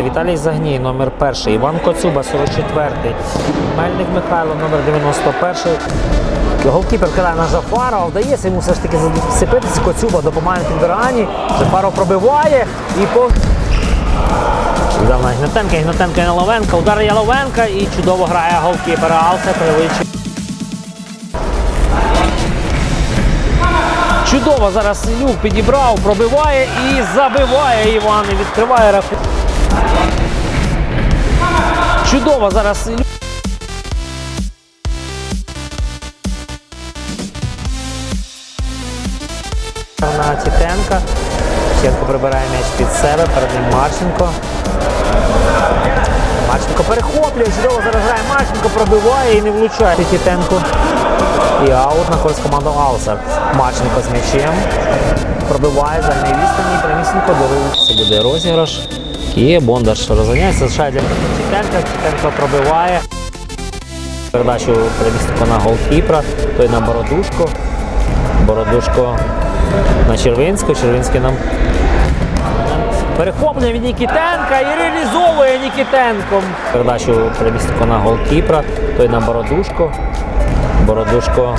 Віталій Загній, номер перший. Іван Коцуба, 44-й. Мельник Михайло, номер 91-й. Голкіпер кидає на Жафарова. Вдається йому все ж таки зацепитися. Коцуба допомагає підбиранні. Жафаров пробиває і по. Віддав на Гнатенка, і на Ловенка. Удар Яловенка і чудово грає голкіпер Алсе, привичі. Чудово зараз Люк підібрав, пробиває і забиває Іван. І відкриває рахунок. Чудово зараз На Тітенка. Тітенко прибирає м'яч під себе, перед ним Марченко. Марченко перехоплює, чудово зараз грає Марченко, пробиває і не влучає Тітенко. І аут на користь команду Алсер. Марченко з м'ячем. Пробиває за відстані, прямісінько до Це буде розіграш. І Бондар розганяється, залишає для Тітенка. Тітенко пробиває. Передачу перемістку на голкіпера, той на Бородушко. Бородушко на Червинську. Червинський нам перехоплення від Нікітенка і реалізовує Нікітенком. Передачу перемістку на голкіпера, той на Бородушко. Бородушко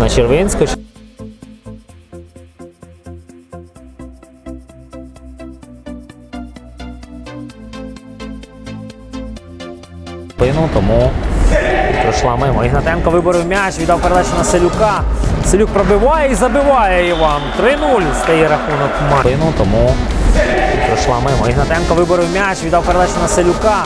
на Червинську. Спину, тому пройшла мимо. Ігнатенко виборив м'яч, віддав передачу на Селюка. Селюк пробиває і забиває Іван. 3-0 стає рахунок матчу. Тому пройшла мимо. Ігнатенко виборив м'яч, віддав передачу на Селюка.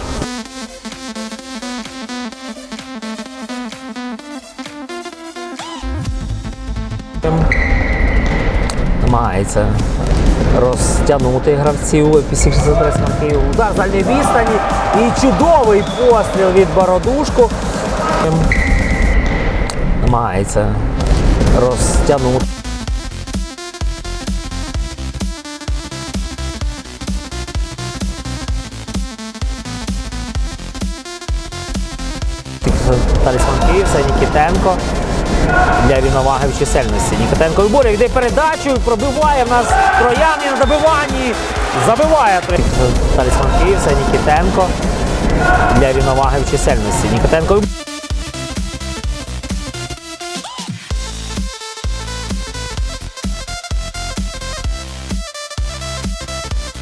Намагається розтягнути гравців після 63 Київ. Удар з дальньої відстані і чудовий постріл від Бородушку. Намагається розтягнути. Талісман Київ, це Нікітенко для рівноваги в чисельності. Нікотенко виборює, йде передачу, пробиває в нас трояни на добиванні. Забиває. Талісман Київ, Нікітенко для рівноваги в чисельності. Нікітенко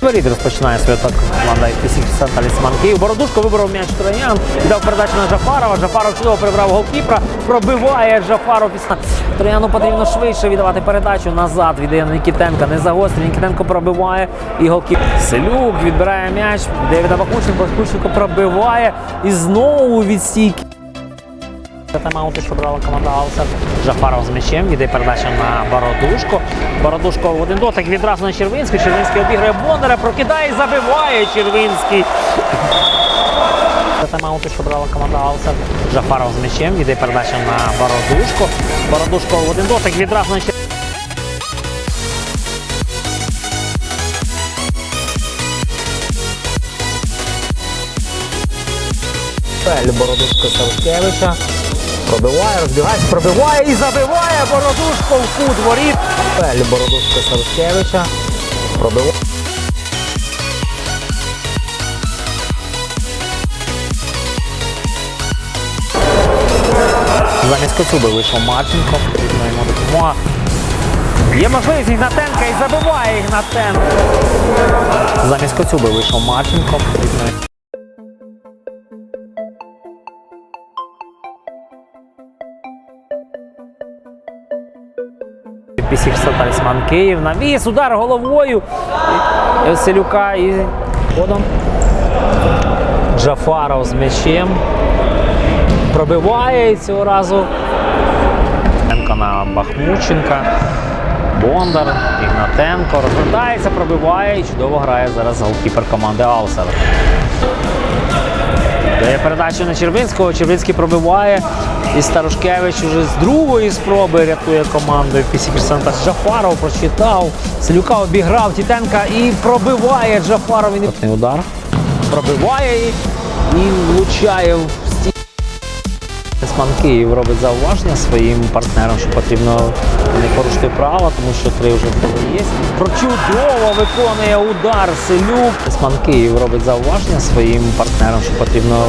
Воріт розпочинає свою атаку команда Пісікса Талісман Київ. Бородушко вибрав м'яч Троян, віддав передачу на Джафарова. Джафаров чудово прибрав голкіпера, пробиває Джафаров після. Трояну потрібно швидше віддавати передачу назад. Віддає Нікітенка, не загострює. Нікітенко пробиває і голкіпер. Селюк відбирає м'яч, Девіда Бакученко. Бакученко пробиває і знову від стійки. Тайм-аути, що брала команда Алсер. Жафаров з м'ячем, йде передача на Бородушко. Бородушко в один дотик відразу на Червинський. Червинський обіграє Бондаря, прокидає і забиває Червинський. Тайм-аути, що брала команда Алсер. Жафаров з м'ячем, йде передача на Бородушко. Бородушко в один дотик відразу на Червинський. Бородушко Савкевича. Пробиває, розбігається, пробиває і забиває Бородушко в кут воріт. Пель Бородушко Савкевича. Пробиває. Замість Коцуби вийшов Марченко. Потрібна йому допомога. Є можливість Ігнатенка і забиває Ігнатенко. Замість Коцуби вийшов Марченко. Потрібно Пісікса талісман Київ. Навіс, удар головою. Селюка і ходом. Джафаров з м'ячем. Пробиває цього разу. На Бахмученка. Бондар, Ігнатенко розвертається, пробиває і чудово грає зараз голкіпер команди Алсер. Дає передачу на Червинського. Червинський пробиває. І Старушкевич уже з другої спроби рятує команду. Пісікерсанта Джафаров прочитав. Селюка обіграв Тітенка і пробиває Джафаров. Він удар. Пробиває і, і влучає в стіну. Талісман Київ робить зауваження своїм партнерам, що потрібно не порушити права, тому що три вже є. Прочудово виконує удар Селюк. Талісман Київ робить зауваження своїм партнерам, що потрібно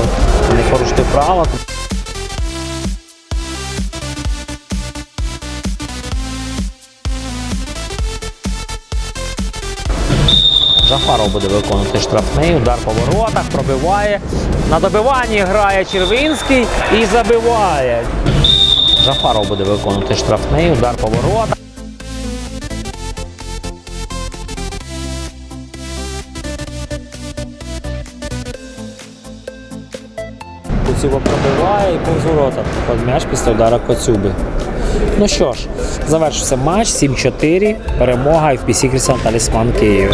не порушити права. Жафаров буде виконувати штрафний, удар по воротах, пробиває. На добиванні грає Червинський і забиває. Жафаров буде виконувати штрафний, удар по воротах. Коцюба пробиває і повз ворота. Проходить м'яч після удара Коцюби. Ну що ж, завершився матч 7-4. Перемога FPC Крістіан Талісман Київ.